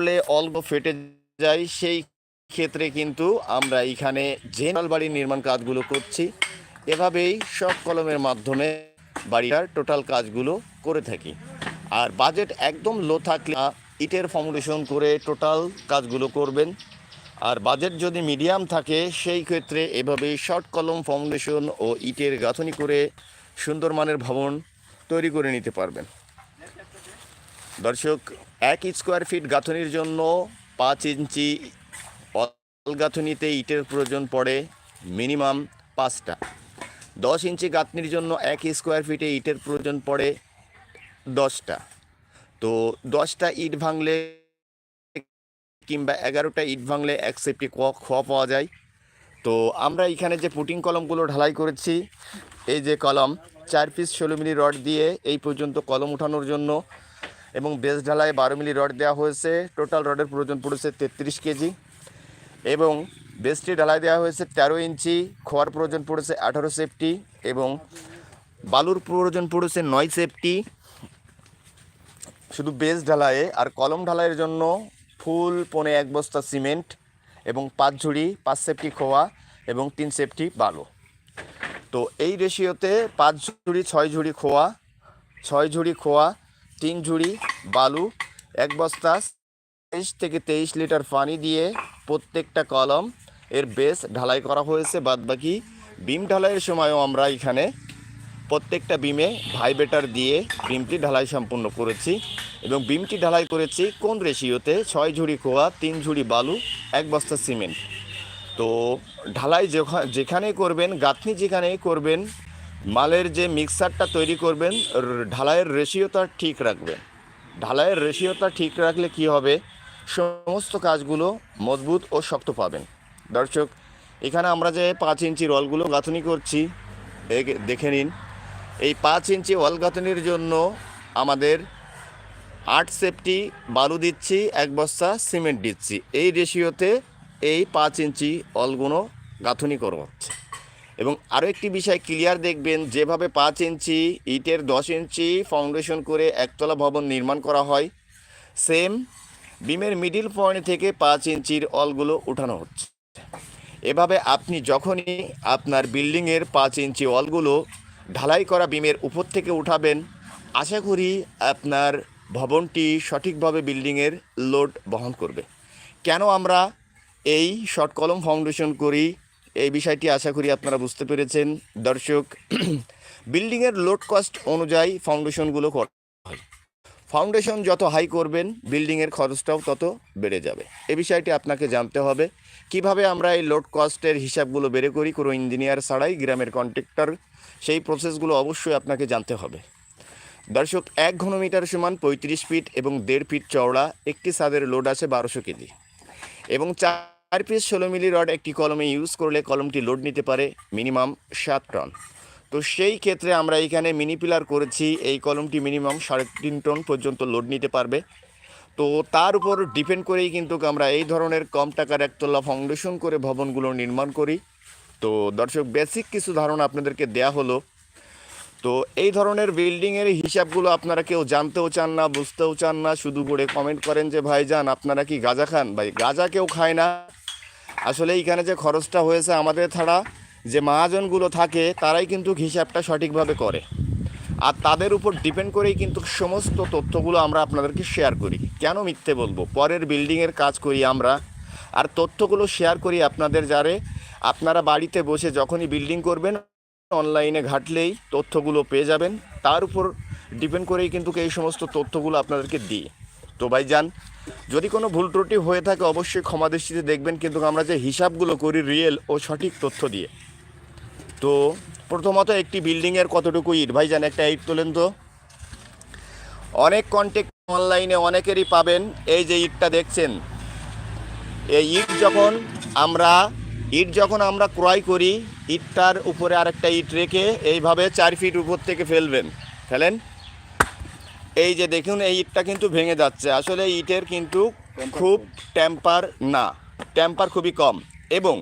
করলে অল্প ফেটে যায়, সেই ক্ষেত্রে কিন্তু আমরা এখানে জেনারেল বাড়ির নির্মাণ কাজগুলো করছি, এভাবেই শক কলমের মাধ্যমে বাড়িটার টোটাল কাজগুলো করে থাকি। আর বাজেট একদম লো থাকলে ইটের ফাউন্ডেশন করে টোটাল কাজগুলো করবেন। আর বাজেট যদি মিডিয়াম থাকে, সেই ক্ষেত্রে এভাবেই শর্ট কলম ফাউন্ডেশন ও ইটের গাঁথনি করে সুন্দর মানের ভবন তৈরি করে নিতে পারবেন। দর্শক এক স্কোয়ার ফিট গাঁথনির জন্য পাঁচ ইঞ্চি গাঁথনিতে ইটের প্রয়োজন পড়ে মিনিমাম পাঁচটা। দশ ইঞ্চি গাঁথনির জন্য এক স্কোয়ার ফিটে ইটের প্রয়োজন পড়ে দশটা। তো দশটা ইট ভাঙলে কিংবা এগারোটা ইট ভাঙলে এক সেফটি খোয়া পাওয়া যায়। তো আমরা এখানে যে পুটিং কলমগুলো ঢালাই করেছি, এই যে কলম চার পিস ষোলো মিলি রড দিয়ে এই পর্যন্ত কলম উঠানোর জন্য এবং বেস ঢালাই বারো মিলি রড দেওয়া হয়েছে। টোটাল রডের প্রয়োজন পড়েছে তেত্রিশ কেজি। এবং বেসটি ঢালাই দেওয়া হয়েছে তেরো ইঞ্চি। খোয়ার প্রয়োজন পড়েছে আঠারো সেফটি এবং বালুর প্রয়োজন পড়েছে নয় সেফটি। শুধু বেস ঢালাইয়ে আর কলম ঢালাইয়ের জন্য ফুল পনে এক বস্তা সিমেন্ট এবং পাঁচ ঝুড়ি, পাঁচ সেফটি খোয়া এবং তিন সেফটি বালু। তো এই রেশিওতে পাঁচ ঝুড়ি, ছয় ঝুড়ি খোয়া, ছয় ঝুড়ি খোয়া তিন ঝুড়ি বালু, এক বস্তা তেইশ থেকে তেইশ লিটার পানি দিয়ে প্রত্যেকটা কলম এর বেস ঢালাই করা হয়েছে। বাদবাকি বিম ঢালাইয়ের সময়ও আমরা এখানে প্রত্যেকটা বিমে ভাইবেটার দিয়ে বিমটি ঢালাই সম্পূর্ণ করেছি এবং বিমটি ঢালাই করেছি কোন রেশিওতে? ছয় ঝুড়ি খোয়া, তিন ঝুড়ি বালু, এক বস্তা সিমেন্ট। তো ঢালাই যেখা- যেখানেই করবেন, গাঁথনি যেখানেই করবেন মালের যে মিক্সারটা তৈরি করবেন ঢালাইয়ের রেশিওটা ঠিক রাখবেন। ঢালাইয়ের রেশিওটা ঠিক রাখলে কি হবে? সমস্ত কাজগুলো মজবুত ও শক্ত পাবেন। দর্শক, এখানে আমরা যে পাঁচ ইঞ্চি রলগুলো গাঁথনি করছি দেখে নিন। এই পাঁচ ইঞ্চি ওয়াল গাঁথনির জন্য আমাদের আট সেফটি বালু দিচ্ছি, এক বস্তা সিমেন্ট দিচ্ছি। এই রেশিওতে এই পাঁচ ইঞ্চি অলগুলো গাঁথনি করা হচ্ছে। এবং আরও একটি বিষয় ক্লিয়ার দেখবেন, যেভাবে পাঁচ ইঞ্চি ইটের দশ ইঞ্চি ফাউন্ডেশন করে একতলা ভবন নির্মাণ করা হয় সেম বিমের মিডিল পয়েন্ট থেকে পাঁচ ইঞ্চির অলগুলো উঠানো হচ্ছে। এভাবে আপনি যখনই আপনার বিল্ডিংয়ের পাঁচ ইঞ্চি অলগুলো ঢালাই করা বিমের উপর থেকে উঠাবেন, আশা করি আপনার ভবনটি সঠিকভাবে বিল্ডিংয়ের লোড বহন করবে। কেন আমরা এই শর্ট কলম ফাউন্ডেশন করি? এই বিষয়টি আশা করি আপনারা বুঝতে পেরেছেন। দর্শক, বিল্ডিংয়ের লোড কস্ট অনুযায়ী ফাউন্ডেশনগুলো করা হয়। ফাউন্ডেশন যত হাই করবেন, বিল্ডিংয়ের খরচটাও তত বেড়ে যাবে। এ বিষয়টি আপনাকে জানতে হবে। কীভাবে আমরা এই লোড কস্টের হিসাবগুলো বেড়ে করি, কোনো ইঞ্জিনিয়ার ছাড়াই, গ্রামের কন্ট্রাক্টর, সেই প্রসেসগুলো অবশ্যই আপনাকে জানতে হবে। দর্শক, এক ঘনমিটার সমান পঁয়ত্রিশ ফিট এবং দেড় ফিট চওড়া, একটি ছাদের লোড আছে বারোশো কেজি এবং চার পিস ষোলো মিলি রড একটি কলমে ইউজ করলে কলমটি লোড নিতে পারে মিনিমাম সাত টন তো সেই ক্ষেত্রে আমরা এখানে মিনি পিলার করেছি, এই কলমটি মিনিমাম সাড়ে তিন টন পর্যন্ত লোড নিতে পারবে। তো তার উপর ডিপেন্ড করেই কিন্তু আমরা এই ধরনের কম টাকার একতলা ফাউন্ডেশন করে ভবনগুলো নির্মাণ করি। তো দর্শক বেসিক কিছু ধারণা আপনাদেরকে দেয়া হলো। তো এই ধরনের বিল্ডিংয়ের হিসাবগুলো আপনারা কেউ জানতেও চান না, বুঝতেও চান না, শুধু করে কমেন্ট করেন যে, ভাইজান, আপনারা কি গাঁজা খান? ভাই, গাঁজা কেউ খায় না। আসলে এইখানে যে খরচটা হয়েছে আমাদের ছাড়া, যে মহাজনগুলো থাকে, তারাই কিন্তু হিসাবটা সঠিকভাবে করে। আর তাদের উপর ডিপেন্ড করেই কিন্তু সমস্ত তথ্যগুলো আমরা আপনাদেরকে শেয়ার করি। কেন মিথ্যে বলব? পরের বিল্ডিংয়ের কাজ করি আমরা। আর তথ্যগুলো শেয়ার করি আপনাদের যারে। আপনারা বাড়িতে বসে যখনই বিল্ডিং করবেন, অনলাইনে ঘাটলেই তথ্যগুলো পেয়ে যাবেন। তার উপর ডিপেন্ড করেই কিন্তু এই সমস্ত তথ্যগুলো আপনাদেরকে দিই। তো ভাই যান, যদি কোনো ভুল ত্রুটি হয়ে থাকে অবশ্যই ক্ষমা দৃষ্টিতে দেখবেন, কিন্তু আমরা যে হিসাবগুলো করি রিয়েল ও সঠিক তথ্য দিয়ে। তো প্রথমত একটি বিল্ডিংয়ের কতটুকু ইট? ভাই যান, একটা ইট তোলেন তো। অনেক কন্টেক্ট অনলাইনে অনেকেরই পাবেন, এই যে ইটটা দেখছেন। এই ইট যখন আমরা, ইট যখন আমরা ক্রয় করি, ইটটার উপরে আরেকটা ইট রেখে এইভাবে চার ফিট উপর থেকে ফেলবেন, ফেলেন। এই যে দেখুন, এই ইটটা কিন্তু ভেঙে যাচ্ছে। আসলে ইটের কিন্তু খুব টেম্পার না। টেম্পার খুবই কম। এবং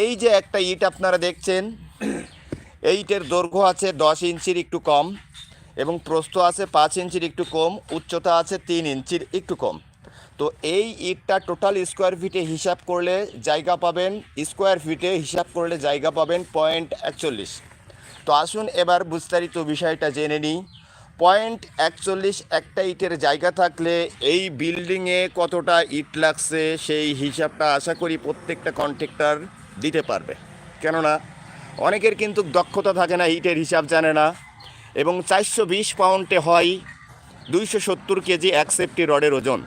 এই যে একটা ইট আপনারা দেখছেন, এই ইটের দৈর্ঘ্য আছে দশ ইঞ্চির একটু কম এবং প্রস্থ আছে পাঁচ ইঞ্চির একটু কম, উচ্চতা আছে তিন ইঞ্চির একটু কম। তো এই ইটটা টোটাল স্কোয়ার ফিটে হিসাব করলে জায়গা পাবেন স্কোয়ার ফিটে হিসাব করলে জায়গা পাবেন পয়েন্ট একচল্লিশ। তো আসুন এবার বিস্তারিত বিষয়টা জেনে নিই। পয়েন্ট একচল্লিশ একটা ইটের জায়গা থাকলে এই বিল্ডিংয়ে কতটা ইট লাগছে সেই হিসাবটা আশা করি প্রত্যেকটা কন্ট্রাক্টর দিতে পারবে। কেননা অনেকের কিন্তু দক্ষতা থাকে না, ইটের হিসাব জানে না এবং চারশো বিশ পাউন্ডে হয় দুইশো সত্তর কেজি এক সেফটি রডের ওজন।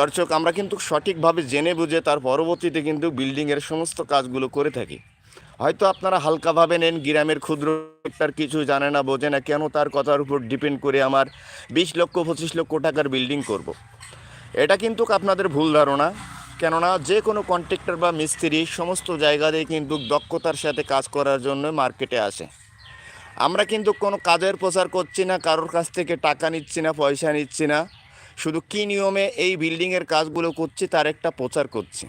দর্শক, আমরা কিন্তু সঠিকভাবে জেনে বুঝে তার পরবর্তীতে কিন্তু বিল্ডিংয়ের সমস্ত কাজগুলো করে থাকি। হয়তো আপনারা হালকাভাবে নেন, গ্রামের ক্ষুদ্র তার কিছু জানে না, বোঝে না, কেন তার কথার উপর ডিপেন্ড করে আমার বিশ লক্ষ, পঁচিশ লক্ষ টাকার বিল্ডিং করব। এটা কিন্তু আপনাদের ভুল ধারণা, কেননা যে কোনো কন্ট্রাক্টর বা মিস্ত্রি সমস্ত জায়গাতেই কিন্তু দক্ষতার সাথে কাজ করার জন্য মার্কেটে আসে। আমরা কিন্তু কোনো কাজের প্রচার করছি না, কারোর কাছ থেকে টাকা নিচ্ছি না, পয়সা নিচ্ছি না। শুধু কী নিয়মে এই বিল্ডিংয়ের কাজগুলো করছি, তার একটা প্রচার করছি।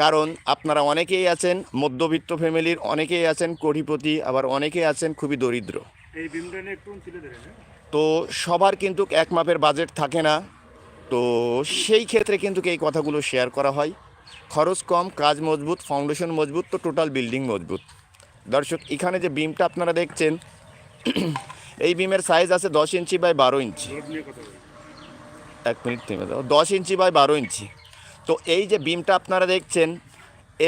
কারণ আপনারা অনেকেই আছেন মধ্যবিত্ত ফ্যামিলির অনেকেই আছেন কোটিপতি আবার অনেকেই আছেন খুবই দরিদ্র। হ্যাঁ? তো সবার কিন্তু এক মাপের বাজেট থাকে না। তো সেই ক্ষেত্রে কিন্তু এই কথাগুলো শেয়ার করা হয়। খরচ কম কাজ মজবুত ফাউন্ডেশন মজবুত তো টোটাল বিল্ডিং মজবুত। দর্শক এখানে যে বিমটা আপনারা দেখছেন এই বিমের সাইজ আছে দশ ইঞ্চি বাই বারো ইঞ্চি। এক মিনিট থেমে দাও। দশ ইঞ্চি বাই বারো ইঞ্চি। তো এই যে বিমটা আপনারা দেখছেন,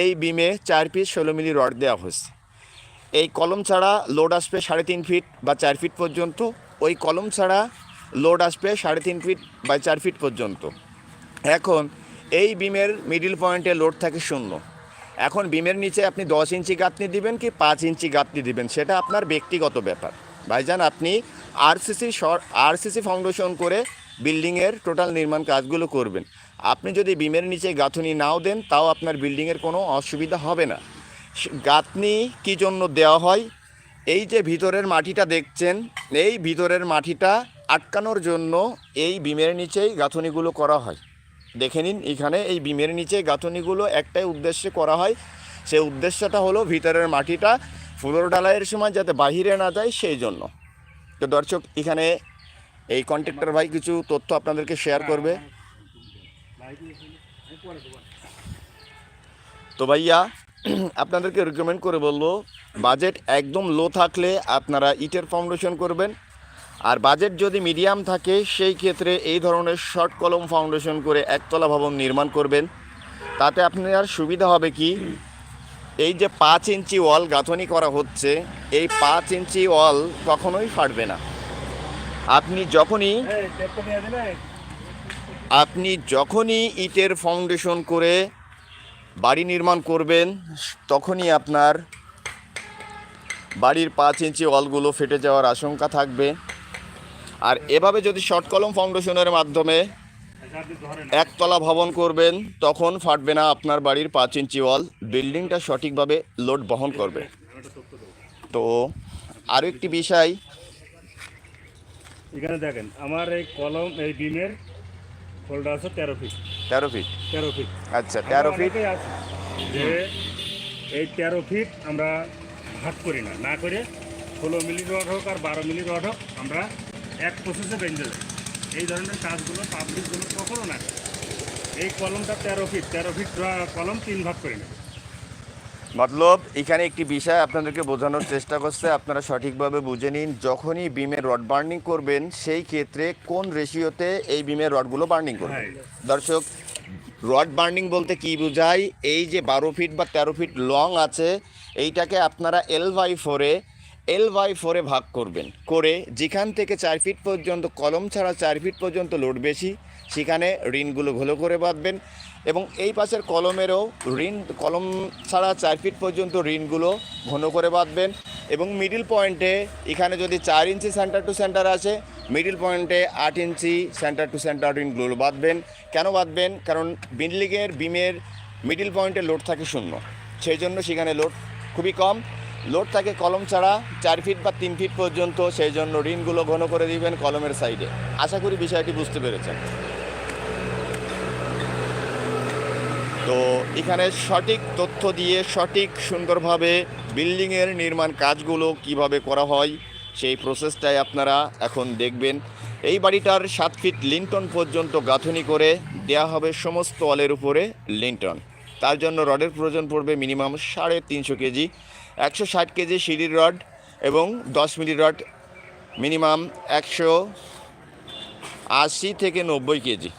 এই বিমে চার পিস ষোলো মিলি রড দেওয়া হয়েছে। এই কলম ছাড়া লোড আসবে সাড়ে তিন ফিট বা চার ফিট পর্যন্ত। ওই কলম ছাড়া লোড আসবে সাড়ে তিন ফিট বা চার ফিট পর্যন্ত। এখন এই বিমের মিডিল পয়েন্টে লোড থাকে শূন্য। এখন বিমের নিচে আপনি দশ ইঞ্চি গাঁথনি দিবেন কি পাঁচ ইঞ্চি গাঁথনি দিবেন, সেটা আপনার ব্যক্তিগত ব্যাপার। ভাইজান, আপনি আরসিসি আরসিসি ফাউন্ডেশন করে বিল্ডিংয়ের টোটাল নির্মাণ কাজগুলো করবেন। আপনি যদি বিমের নিচে গাঁথুনি নাও দেন, তাও আপনার বিল্ডিংয়ের কোনো অসুবিধা হবে না। গাঁথনি কী জন্য দেওয়া হয়? এই যে ভিতরের মাটিটা দেখছেন, এই ভিতরের মাটিটা আটকানোর জন্য এই বিমের নিচেই গাঁথনিগুলো করা হয়। দেখে নিন, এখানে এই বিমের নিচে গাঁথনিগুলো একটাই উদ্দেশ্যে করা হয়। সেই উদ্দেশ্যটা হলো ভিতরের মাটিটা ফ্লোর ঢালাইয়ের সময় যাতে বাহিরে না যায়, সেই জন্য। তো দর্শক, এখানে এই কন্ট্রাক্টর ভাই কিছু তথ্য আপনাদেরকে শেয়ার করবে। তো ভাইয়া, আপনাদেরকে রেকমেন্ড করে বলব বাজেট একদম লো থাকলে আপনারা ইটের ফাউন্ডেশন করবেন। আর বাজেট যদি মিডিয়াম থাকে, সেই ক্ষেত্রে এই ধরনের শর্ট কলম ফাউন্ডেশন করে একতলা ভবন নির্মাণ করবেন। তাতে আপনার সুবিধা হবে কি, এই যে পাঁচ ইঞ্চি ওয়াল গাঁথনি করা হচ্ছে, এই পাঁচ ইঞ্চি ওয়াল কখনোই ফাটবে না। আপনি যখনই এই টেপটা নিয়ে দেবে আপনি যখনই ইটের ফাউন্ডেশন করে বাড়ি নির্মাণ করবেন, তখনই আপনার বাড়ির পাঁচ ইঞ্চি ওয়ালগুলো ফেটে যাওয়ার আশঙ্কা থাকবে। আর এভাবে যদি শর্ট কলম ফাউন্ডেশনের মাধ্যমে একতলা ভবন করবেন, তখন ফাটবে না আপনার বাড়ির পাঁচ ইঞ্চি ওয়াল। বিল্ডিংটা সঠিকভাবে লোড বহন করবে। তো আরও একটি বিষয়। এখানে দেখেন, আমার এই কলম, এই বিমের ফোল্ডার আছে তেরো ফিট তেরো ফিট তেরো ফিট আচ্ছা তেরো ফিট আছে যে এই তেরো ফিট আমরা ভাগ করি না। না করে ষোলো মিলি রড হোক আর বারো মিলি রড হোক আমরা এক প্রসেসে বেঞ্জে যাই এই ধরনের কাজগুলো পাবলিকগুলো কখনো না এই কলমটা তেরো ফিট তেরো ফিট কলম তিন ভাগ করে নেবে। মতলব এখানে একটি বিষয় আপনাদেরকে বোঝানোর চেষ্টা করছে আপনারা সঠিকভাবে বুঝে নিন যখনই বিমের রড বার্নিং করবেন সেই ক্ষেত্রে কোন রেশিওতে এই বিমের রডগুলো বার্নিং করবেন। দর্শক রড বার্নিং বলতে কি বোঝায়? এই যে বারো ফিট বা তেরো ফিট লং আছে এইটাকে আপনারা এল বাই ফোরে এল বাই ফোরে ভাগ করবেন। করে যেখান থেকে চার ফিট পর্যন্ত কলম ছাড়া চার ফিট পর্যন্ত লোড বেশি সেখানে ঋণগুলো ঘোলো করে বাঁধবেন। এবং এই পাশের কলমেরও ঋণ, কলম ছাড়া চার ফিট পর্যন্ত ঋণগুলো ঘন করে বাঁধবেন এবং মিডিল পয়েন্টে এখানে যদি চার ইঞ্চি সেন্টার টু সেন্টার আছে মিডিল পয়েন্টে আট ইঞ্চি সেন্টার টু সেন্টার ঋণগুলো বাঁধবেন। কেন বাঁধবেন? কারণ বিল্ডিংয়ের বিমের মিডিল পয়েন্টে লোড থাকে শূন্য। সেই জন্য সেখানে লোড খুবই কম। লোড থাকে কলম ছাড়া চার ফিট বা তিন ফিট পর্যন্ত, সেই জন্য ঋণগুলো ঘন করে দিবেন কলমের সাইডে আশা করি বিষয়টি বুঝতে পেরেছেন। তো এখানে সঠিক তথ্য দিয়ে, সঠিক সুন্দরভাবে বিল্ডিংয়ের নির্মাণ কাজগুলো কীভাবে করা হয়, সেই প্রসেসটাই আপনারা এখন দেখবেন। এই বাড়িটার সাত ফিট লিন্টন পর্যন্ত গাঁথনি করে দেয়া হবে সমস্ত অলের উপরে লিন্টন তার জন্য রডের প্রয়োজন পড়বে মিনিমাম সাড়ে তিনশো কেজি, একশো ষাট কেজি সিঁড়ির রড এবং দশ মিলি রড, মিনিমাম একশো আশি থেকে নব্বই কেজি।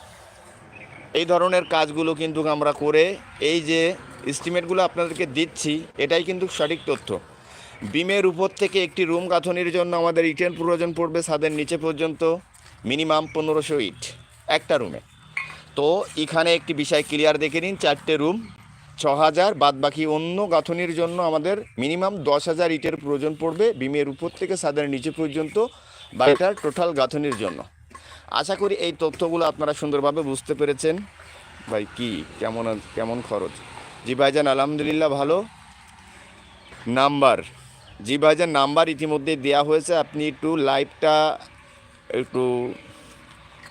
এই ধরনের কাজগুলো কিন্তু আমরা করে এই যে এস্টিমেটগুলো আপনাদেরকে দিচ্ছি, এটাই কিন্তু সঠিক তথ্য। বিমের উপর থেকে একটি রুম গাঁথনির জন্য আমাদের ইটের প্রয়োজন পড়বে ছাদের নিচে পর্যন্ত, মিনিমাম পনেরোশো ইট, একটা রুমে। তো এখানে একটি বিষয় ক্লিয়ার দেখে নিন, চারটে রুম ছ হাজার বাদ বাকি অন্য গাঁথনির জন্য আমাদের মিনিমাম দশ হাজার ইটের প্রয়োজন পড়বে বিমের উপর থেকে ছাদের নিচে পর্যন্ত, বাড়িটার টোটাল গাঁথনির জন্য। আশা করি এই তথ্যগুলো আপনারা সুন্দরভাবে বুঝতে পেরেছেন। ভাই, কি, কেমন কেমন খরচ? জি ভাইজান, আলহামদুলিল্লাহ ভালো। নাম্বার, জি ভাইজান, নাম্বার ইতিমধ্যে দেওয়া হয়েছে। আপনি একটু লাইভটা একটু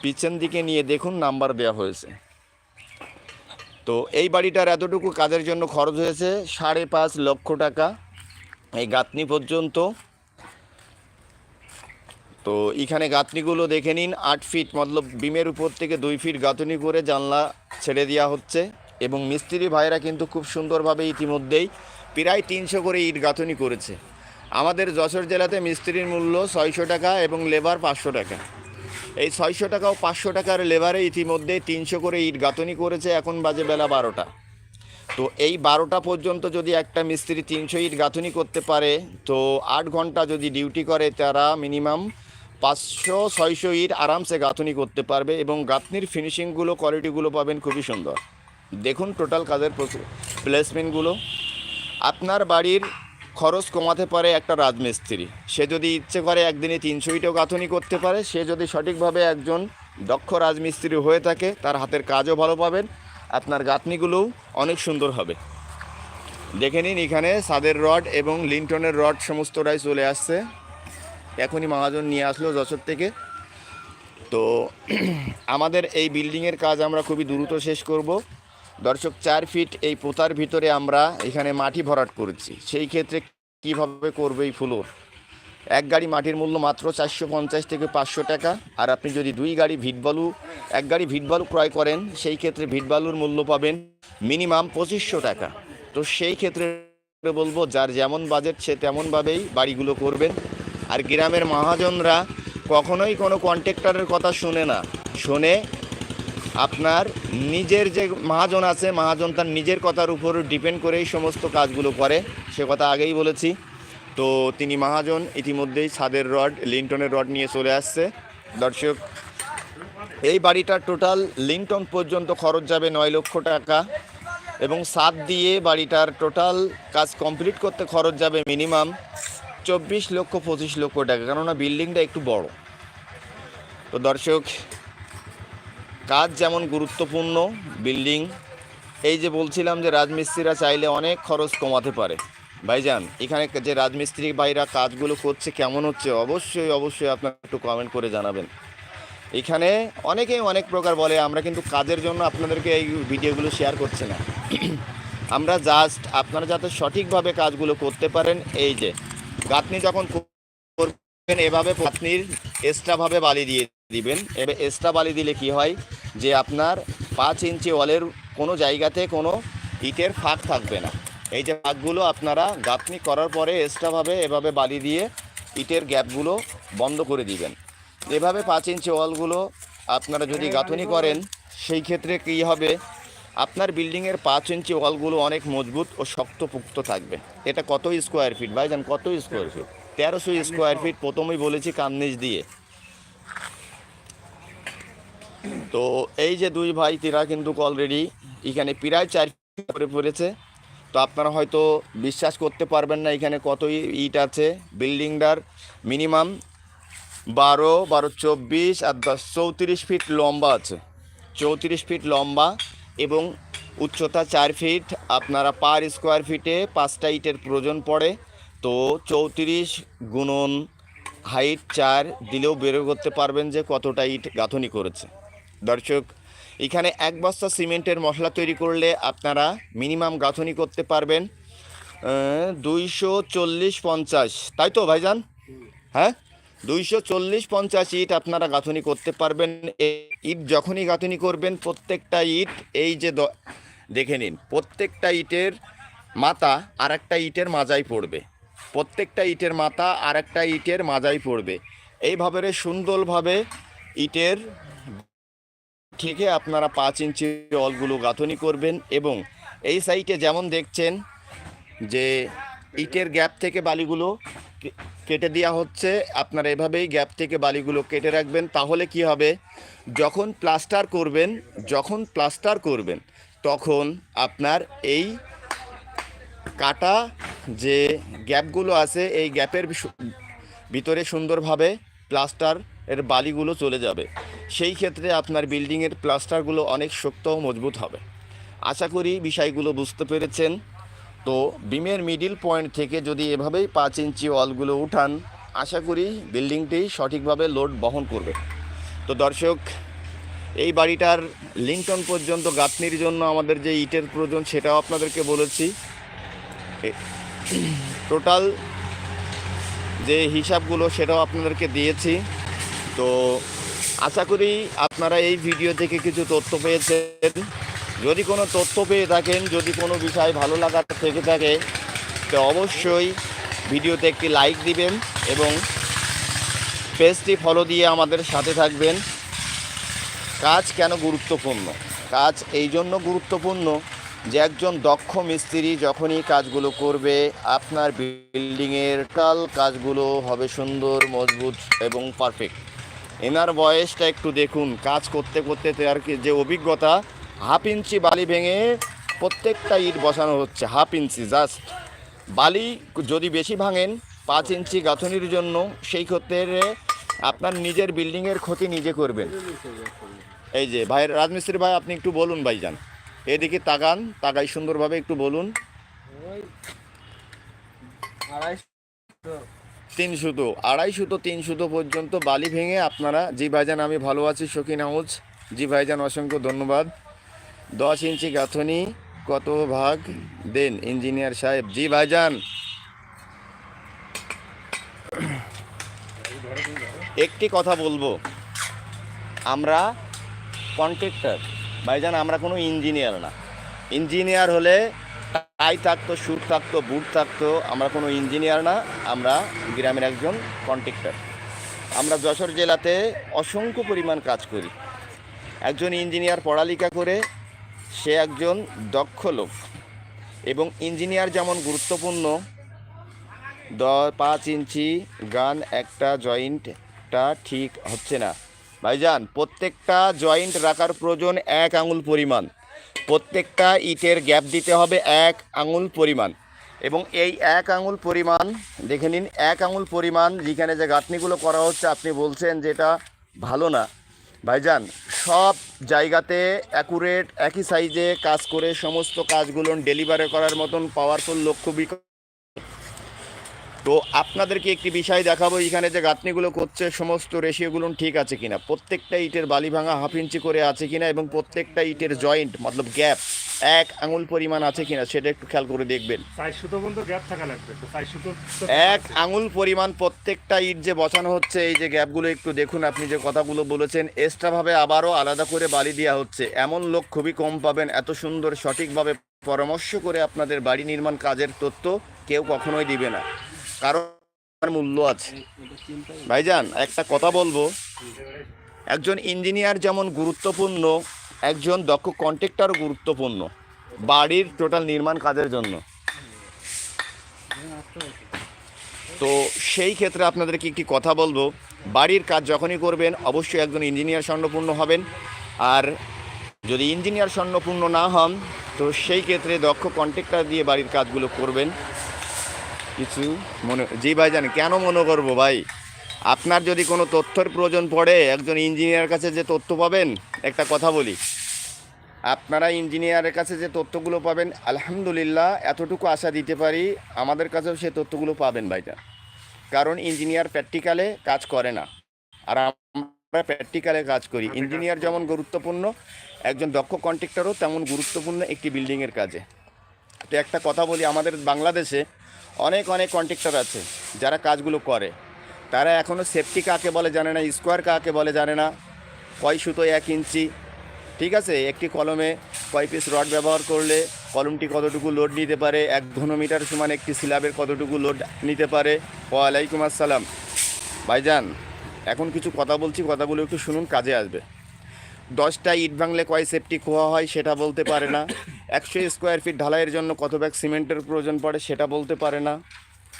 পিছন দিকে নিয়ে দেখুন, নাম্বার দেওয়া হয়েছে। তো এই বাড়িটার এতটুকু কাজের জন্য খরচ হয়েছে সাড়ে পাঁচ লক্ষ টাকা। এই গাঁথনি পর্যন্ত তো এখানে গাঁথনিগুলো দেখে নিন, আট ফিট মতলব বিমের উপর থেকে দুই ফিট গাঁথনি করে জানলা ছেড়ে দেওয়া হচ্ছে এবং মিস্ত্রি ভাইরা কিন্তু খুব সুন্দরভাবে ইতিমধ্যেই প্রায় তিনশো করে ইট গাঁথনি করেছে। আমাদের যশোর জেলাতে মিস্ত্রির মূল্য ছয়শো টাকা এবং লেবার পাঁচশো টাকা। এই ছয়শো টাকা ও পাঁচশো টাকার লেবারে ইতিমধ্যে তিনশো করে ইট গাঁথনি করেছে, এখন বাজে বেলা বারোটা। তো এই বারোটা পর্যন্ত যদি একটা মিস্ত্রি তিনশো ইট গাঁথনি করতে পারে, তো আট ঘণ্টা যদি ডিউটি করে তারা মিনিমাম পাঁচশো, ছয়শো ইট আরামসে গাঁথনি করতে পারবে এবং গাঁথনির ফিনিশিংগুলো কোয়ালিটিগুলো পাবেন খুবই সুন্দর। দেখুন টোটাল কাজের প্লেসমেন্টগুলো আপনার বাড়ির খরচ কমাতে পারে একটা রাজমিস্ত্রি। সে যদি ইচ্ছে করে একদিনে তিনশো ইটও গাঁথনি করতে পারে, সে যদি সঠিকভাবে একজন দক্ষ রাজমিস্ত্রি হয়ে থাকে, তার হাতের কাজও ভালো পাবেন, আপনার গাঁথনিগুলোও অনেক সুন্দর হবে। দেখে নিন এখানে সাদের রড এবং লিন্টনের রড সমস্তটাই চলে আসছে। এখনই মহাজন নিয়ে আসলো যশোর থেকে। তো আমাদের এই বিল্ডিংয়ের কাজ আমরা খুবই দ্রুত শেষ করব। দর্শক, চার ফিট এই পোতার ভিতরে আমরা এখানে মাটি ভরাট করেছি। সেই ক্ষেত্রে কীভাবে করবে এই ফ্লোর এক গাড়ি মাটির মূল্য মাত্র চারশো পঞ্চাশ থেকে পাঁচশো টাকা। আর আপনি যদি দুই গাড়ি ভিটবালু এক গাড়ি ভিটবালু ক্রয় করেন, সেই ক্ষেত্রে ভিটবালুর মূল্য পাবেন মিনিমাম পঁচিশশো টাকা। তো সেই ক্ষেত্রে বলব, যার যেমন বাজেট সে তেমনভাবেই বাড়িগুলো করবেন। আর গ্রামের মহাজনরা কখনোই কোনো কন্ট্রাক্টরের কথা শুনে না। শুনে আপনার নিজের যে মহাজন আছে, মহাজন তার নিজের কথার উপর ডিপেন্ড করেই সমস্ত কাজগুলো করে। সে কথা আগেই বলেছি। তো তিনি মহাজন ইতিমধ্যেই ছাদের রড, লিন্টনের রড নিয়ে চলে আসছে। দর্শক, এই বাড়িটার টোটাল লিন্টন পর্যন্ত খরচ যাবে নয় লক্ষ টাকা এবং সাত দিয়ে বাড়িটার টোটাল কাজ কমপ্লিট করতে খরচ যাবে মিনিমাম চব্বিশ লক্ষ, পঁচিশ লক্ষ টাকা, কেননা বিল্ডিংটা একটু বড়। তো দর্শক, কাজ যেমন গুরুত্বপূর্ণ, বিল্ডিং, এই যে বলছিলাম যে রাজমিস্ত্রিরা চাইলে অনেক খরচ কমাতে পারে। ভাইজান, এখানে যে রাজমিস্ত্রি ভাইরা কাজগুলো করছে, কেমন হচ্ছে? অবশ্যই অবশ্যই আপনার একটু কমেন্ট করে জানাবেন। এখানে অনেকেই অনেক প্রকার বলে, আমরা কিন্তু কাজের জন্য আপনাদেরকে এই ভিডিওগুলো শেয়ার করছি না। আমরা জাস্ট আপনারা যাতে সঠিকভাবে কাজগুলো করতে পারেন, এই যে গাঁথনি যখন করবেন, এভাবে গাঁথনির এক্সট্রাভাবে বালি দিয়ে দিবেন। এবার এক্সট্রা বালি দিলে কি হয়? যে আপনার পাঁচ ইঞ্চি ওয়ালের কোনো জায়গাতে কোনো ইটের ফাঁক থাকবে না। এই যে ফাঁকগুলো আপনারা গাঁথনি করার পরে এক্সট্রাভাবে এভাবে বালি দিয়ে ইটের গ্যাপগুলো বন্ধ করে দিবেন। এভাবে পাঁচ ইঞ্চি ওয়ালগুলো আপনারা যদি গাঁথনি করেন, সেই ক্ষেত্রে কী হবে? আপনার বিল্ডিংয়ের পাঁচ ইঞ্চি ওয়ালগুলো অনেক মজবুত ও শক্তপুক্ত থাকবে। এটা কত স্কোয়ার ফিট ভাইজান, কত স্কোয়ার ফিট তেরোশো স্কোয়ার ফিট প্রথমেই বলেছি কামনিজ দিয়ে। তো এই যে দুই ভাই, তারা কিন্তু অলরেডি এখানে প্রায় চার করে পড়েছে। তো আপনারা হয়তো বিশ্বাস করতে পারবেন না এখানে কত ইট আছে। বিল্ডিংটার মিনিমাম বারো বারো চব্বিশ আর দশ, চৌত্রিশ ফিট লম্বা আছে। চৌত্রিশ ফিট লম্বা এবং উচ্চতা চার ফিট, আপনারা পার স্কোয়ার ফিটে পাঁচটা ইটের প্রয়োজন পড়ে। তো চৌত্রিশ গুণন হাইট চার দিলেও বেরো করতে পারবেন যে কতটা ইট গাঁথনি করেছে। দর্শক, এখানে এক বস্তা সিমেন্টের মশলা তৈরি করলে আপনারা মিনিমাম গাঁথনি করতে পারবেন দুইশো চল্লিশ পঞ্চাশ। তাই তো ভাইজান? হ্যাঁ? দুইশো চল্লিশ পঞ্চাশ ইট আপনারা গাঁথনি করতে পারবেন। ইট যখনই গাঁথনি করবেন, প্রত্যেকটা ইট এই যে দেখে নিন, প্রত্যেকটা ইটের মাথা আর একটা ইটের মাজাই পড়বে। প্রত্যেকটা ইটের মাথা আর একটা ইটের মাজাই পড়বে। এইভাবে সুন্দরভাবে ইটের ঠিকে আপনারা পাঁচ ইঞ্চি অলগুলো গাঁথনি করবেন এবং এই সাইটে যেমন দেখছেন যে ইটের গ্যাপ থেকে বালিগুলো কেটে দেওয়া হচ্ছে। আপনারা এভাবেই গ্যাপ থেকে বালিগুলো কেটে রাখবেন। তাহলে কি হবে? যখন প্লাস্টার করবেন, যখন প্লাস্টার করবেন, তখন আপনার এই কাটা যে গ্যাপগুলো আছে, এই গ্যাপের ভিতরে সুন্দরভাবে প্লাস্টার এর বালিগুলো চলে যাবে। সেই ক্ষেত্রে আপনার বিল্ডিংয়ের প্লাস্টারগুলো অনেক শক্ত ও মজবুত হবে। আশা করি বিষয়গুলো বুঝতে পেরেছেন। তো বিমের মিডিল পয়েন্ট থেকে যদি এভাবেই পাঁচ ইঞ্চি ওয়ালগুলো উঠান, আশা করি বিল্ডিংটি সঠিকভাবে লোড বহন করবে। তো দর্শক, এই বাড়িটার লিংটন পর্যন্ত গাঁথনির জন্য আমাদের যে ইটের প্রয়োজন সেটাও আপনাদেরকে বলেছি। টোটাল যে হিসাবগুলো সেটাও আপনাদেরকে দিয়েছি। তো আশা করি আপনারা এই ভিডিও থেকে কিছু তথ্য পেয়েছেন। যদি কোনো তথ্য পেয়ে থাকেন, যদি কোনো বিষয় ভালো লাগার থেকে থাকে, তো অবশ্যই ভিডিওতে একটি লাইক দিবেন এবং পেজটি ফলো দিয়ে আমাদের সাথে থাকবেন। কাজ কেন গুরুত্বপূর্ণ? কাজ এই জন্য গুরুত্বপূর্ণ যে একজন দক্ষ মিস্ত্রি যখনই কাজগুলো করবে, আপনার বিল্ডিংয়ের টাল কাজগুলো হবে সুন্দর, মজবুত এবং পারফেক্ট এনার বয়সটা একটু দেখুন, কাজ করতে করতে তার যে অভিজ্ঞতা হাফ ইঞ্চি বালি ভেঙে প্রত্যেকটা ইট বসানো হচ্ছে, হাফ ইঞ্চি জাস্ট বালি যদি বেশি ভাঙেন, পাঁচ ইঞ্চি গাঁথনির জন্য সেই ক্ষেত্রে আপনার নিজের বিল্ডিংয়ের ক্ষতি নিজে করবেন। এই যে ভাই রাজমিস্ত্রি ভাই, আপনি একটু বলুন ভাইজান। এদিকে তাকান, তাকাই সুন্দরভাবে একটু বলুন। তিন সুতো, আড়াই সুতো, তিন সুতো পর্যন্ত বালি ভেঙে আপনারা, জি ভাইজান, আমি ভালো আছি শকিন আউজ জি ভাইজান, অসংখ্য ধন্যবাদ। দশ ইঞ্চি গাঁথনি, কত ভাগ? দেন ইঞ্জিনিয়ার সাহেব, জি ভাইজান। একটি কথা বলব। আমরা কন্ট্রাক্টর। ভাইজান, আমরা কোনো ইঞ্জিনিয়ার না। ইঞ্জিনিয়ার হলে টাই থাকতো, সুর থাকতো, বুট থাকতো, আমরা কোনো ইঞ্জিনিয়ার না, আমরা গ্রামের একজন কন্ট্রাক্টর। আমরা যশোর জেলাতে অসংখ্য পরিমাণ কাজ করি। একজন ইঞ্জিনিয়ার পড়ালেখা করে সে একজন দক্ষ লোক এবং ইঞ্জিনিয়ার যেমন গুরুত্বপূর্ণ। দ পাঁচ ইঞ্চি গান একটা জয়েন্টটা ঠিক হচ্ছে না। ভাইজান, প্রত্যেকটা জয়েন্ট রাখার প্রয়োজন এক আঙুল পরিমাণ। প্রত্যেকটা ইটের গ্যাপ দিতে হবে এক আঙুল পরিমাণ। এবং এই এক আঙুল পরিমাণ, দেখে নিন, এক আঙুল পরিমাণ যেখানে যে গাঁথনিগুলো করা হচ্ছে, আপনি বলছেন যেটা ভালো না। ভাইজান, সব জায়গাতে অ্যাকুরেট একই সাইজে কাজ করে সমস্ত কাজগুলো ডেলিভারি করার মতন পাওয়ারফুল লক্ষ্য তো আপনাদেরকে একটি বিষয় দেখাবো এখানে যে গাঁথনিগুলো করছে সমস্ত রেশিওগুলো ঠিক আছে কিনা? প্রত্যেকটা ইটের বালি ভাঙা হাফ ইঞ্চি করে আছে কিনা এবং প্রত্যেকটা ইটের জয়েন্ট মতলব গ্যাপ এক আঙুল পরিমাণ আছে কিনা সেটা একটু খেয়াল করে দেখবেন। এক আঙুল পরিমাণ প্রত্যেকটা ইট যে বসানো হচ্ছে এই যে গ্যাপগুলো একটু দেখুন আপনি যে কথাগুলো বলেছেন এক্সট্রাভাবে আবারও আলাদা করে বালি দেওয়া হচ্ছে। এমন লোক খুবই কম পাবেন এত সুন্দর সঠিকভাবে পরামর্শ করে আপনাদের বাড়ি নির্মাণ কাজের তথ্য কেউ কখনোই দিবে না। কারণ মূল্য আছে। ভাইজান, একটা কথা বলব। একজন ইঞ্জিনিয়ার যেমন গুরুত্বপূর্ণ, একজন দক্ষ কন্ট্রাক্টরও গুরুত্বপূর্ণ, বাড়ির টোটাল নির্মাণ কাজের জন্য। তো সেই ক্ষেত্রে আপনাদেরকে একটি কথা বলব। বাড়ির কাজ যখনই করবেন, অবশ্যই একজন ইঞ্জিনিয়ার স্বর্ণপূর্ণ হবেন। আর যদি ইঞ্জিনিয়ার স্বর্ণপূর্ণ না হন, তো সেই ক্ষেত্রে দক্ষ কন্ট্রাক্টর দিয়ে বাড়ির কাজগুলো করবেন। কিছু মনে, জি ভাইজান, কেন মনে করব ভাই? আপনার যদি কোনো তথ্যের প্রয়োজন পড়ে, একজন ইঞ্জিনিয়ারের কাছে যে তথ্য পাবেন, একটা কথা বলি। আপনারা ইঞ্জিনিয়ারের কাছে যে তথ্যগুলো পাবেন, আলহামদুলিল্লাহ এতটুকু আশা দিতে পারি আমাদের কাছেও সে তথ্যগুলো পাবেন ভাইজান। কারণ ইঞ্জিনিয়ার প্র্যাকটিক্যালে কাজ করে না। আর আমরা প্র্যাকটিক্যালে কাজ করি। ইঞ্জিনিয়ার যেমন গুরুত্বপূর্ণ, একজন দক্ষ কন্ট্রাক্টরও তেমন গুরুত্বপূর্ণ একটি বিল্ডিংয়ের কাজে। তো একটা কথা বলি, আমাদের বাংলাদেশে অনেক অনেক কন্ট্রাক্টর আছে যারা কাজগুলো করে। তারা এখনও সেফটি কাকে বলে জানে না স্কোয়ার কাকে বলে জানে না। কয় সুতো এক ইঞ্চি, ঠিক আছে? একটি কলমে কয় পিস রড ব্যবহার করলে কলমটি কতটুকু লোড নিতে পারে? এক ঘনমিটার সমান একটি সিলাবের কতটুকু লোড নিতে পারে? ওয়ালাইকুম আসসালাম। ভাইজান, এখন কিছু কথা বলছি, কথাগুলো একটু শুনুন, কাজে আসবে। দশটা ইট ভাঙলে কয় সেফটি খোয়া হয় সেটা বলতে পারে না। একশো স্কোয়ার ফিট ঢালাইয়ের জন্য কত ব্যাগ সিমেন্টের প্রয়োজন পড়ে সেটা বলতে পারে না।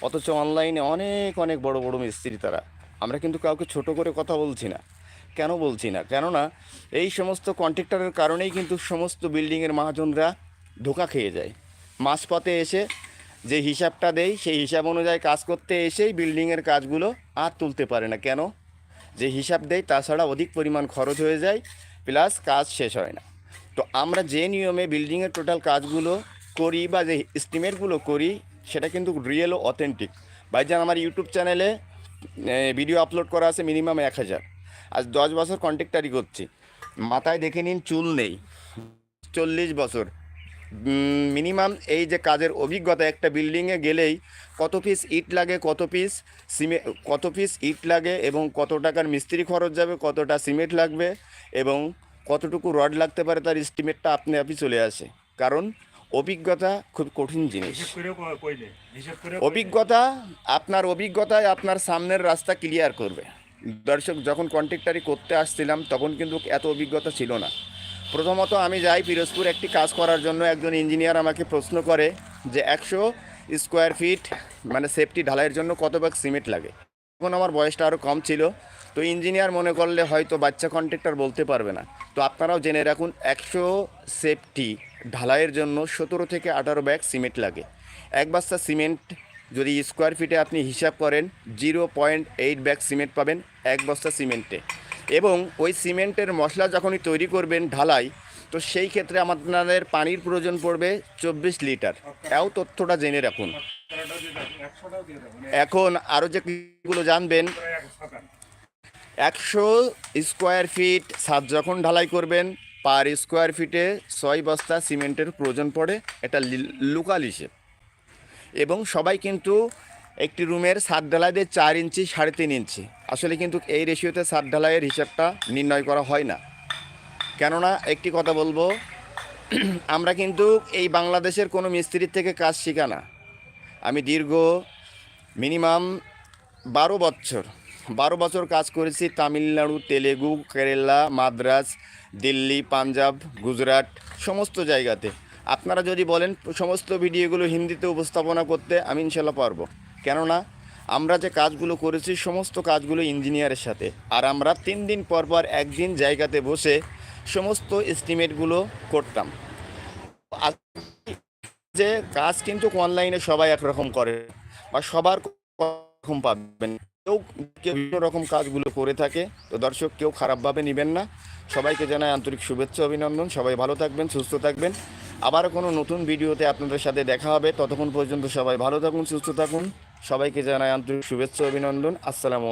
অথচ অনলাইনে অনেক অনেক বড় বড় মিস্ত্রি তারা। আমরা কিন্তু কাউকে ছোট করে কথা বলছি না। কেন বলছি না? কেননা এই সমস্ত কন্ট্রাক্টরের কারণেই কিন্তু সমস্ত বিল্ডিংয়ের মহাজনরা ধোকা খেয়ে যায়। মাঝপথে এসে যে হিসাবটা দেয় সেই হিসাব অনুযায়ী কাজ করতে এসেই বিল্ডিংয়ের কাজগুলো আর তুলতে পারে না। কেন? যে হিসাব দেয় তাছাড়া অধিক পরিমাণ খরচ হয়ে যায়। প্লাস কাজ শেষ হয় না। তো আমরা যে নিয়মে বিল্ডিংয়ের টোটাল কাজগুলো করি বা যে এস্টিমেটগুলো করি, সেটা কিন্তু রিয়েল ও অথেন্টিক বাইজান আমার ইউটিউব চ্যানেলে ভিডিও আপলোড করা আছে মিনিমাম এক হাজার। আজ দশ বছর কন্ট্যাক্টারি করছি মাথায় দেখে নিন, চুল নেই। চল্লিশ বছর। মিনিমাম এই যে কাজের অভিজ্ঞতা একটা বিল্ডিংয়ে গেলেই কত পিস ইট লাগে কত পিস সিমে কত পিস ইট লাগে এবং কত টাকার মিস্ত্রি খরচ যাবে কতটা সিমেন্ট লাগবে এবং কতটুকু রড লাগতে পারে তার এস্টিমেটটা আপনি আপনি চলে আসে। কারণ অভিজ্ঞতা খুব কঠিন জিনিস। অভিজ্ঞতা আপনার অভিজ্ঞতায় আপনার সামনের রাস্তা ক্লিয়ার করবে। দর্শক যখন কন্ট্রাক্টারি করতে আসছিলাম তখন কিন্তু এত অভিজ্ঞতা ছিল না। প্রথমত আমি যাই পিরোজপুর একটি কাজ করার জন্য, একজন ইঞ্জিনিয়ার আমাকে প্রশ্ন করে যে একশো স্কোয়ার ফিট মানে সেফটি ঢালাইয়ের জন্য কত ভাগ সিমেন্ট লাগে? তখন আমার বয়সটা আরও কম ছিল, তো ইঞ্জিনিয়ার মনে করলে হয়তো বাচ্চা কন্ট্রাক্টর বলতে পারবে না। তো আপনারাও জেনে রাখুন, একশো সেফটি ঢালাইয়ের জন্য সতেরো থেকে আঠারো ব্যাগ সিমেন্ট লাগে। এক বস্তা সিমেন্ট যদি স্কোয়ার ফিটে আপনি হিসাব করেন, zero point eight bag cement পাবেন এক বস্তা সিমেন্টে। এবং ওই সিমেন্টের মশলা যখনই তৈরি করবেন ঢালাই তো সেই ক্ষেত্রে আপনাদের পানির প্রয়োজন পড়বে চব্বিশ লিটার। এও তথ্যটা জেনে রাখুন। মানে এখন আরও যে গুলো জানবেন একশো স্কোয়ার ফিট ছাদ যখন ঢালাই করবেন পার স্কোয়ার ফিটে ছয় বস্তা সিমেন্টের প্রয়োজন পড়ে এটা লোকাল হিসেব। এবং সবাই কিন্তু একটি রুমের ছাদ ঢালাই দিয়ে চার ইঞ্চি, সাড়ে তিন ইঞ্চি। আসলে কিন্তু এই রেশিওতে ছাদ ঢালাইয়ের হিসাবটা নির্ণয় করা হয় না। কেননা, একটি কথা বলব, আমরা কিন্তু এই বাংলাদেশের কোনো মিস্ত্রির থেকে কাজ শিখা না। আমি দীর্ঘ মিনিমাম বারো বছর বারো বছর কাজ করেছি তামিলনাড়ু, তেলেগু, কেরালা মাদ্রাজ দিল্লি, পাঞ্জাব, গুজরাট, সমস্ত জায়গাতে। আপনারা যদি বলেন, সমস্ত ভিডিওগুলো হিন্দিতে উপস্থাপনা করতে আমি ইনশাল্লাহ পারব। কেননা আমরা যে কাজগুলো করেছি, সমস্ত কাজগুলো ইঞ্জিনিয়ারের সাথে। আর আমরা তিন দিন পর পর একদিন জায়গাতে বসে সমস্ত এস্টিমেটগুলো করতাম। যে কাজ কিন্তু অনলাইনে সবাই একরকম করে বা সবার রকম পাবেন। কেউ কেউ বিভিন্ন রকম কাজগুলো করে থাকে, তো দর্শক কেউ খারাপভাবে নেবেন না। সবাইকে জানাই আন্তরিক শুভেচ্ছা, অভিনন্দন। সবাই ভালো থাকবেন, সুস্থ থাকবেন। আবার কোনো নতুন ভিডিওতে আপনাদের সাথে দেখা হবে। ততক্ষণ পর্যন্ত সবাই ভালো থাকুন, সুস্থ থাকুন। সবাইকে জানাই আন্তরিক শুভেচ্ছা অভিনন্দন। আসসালামু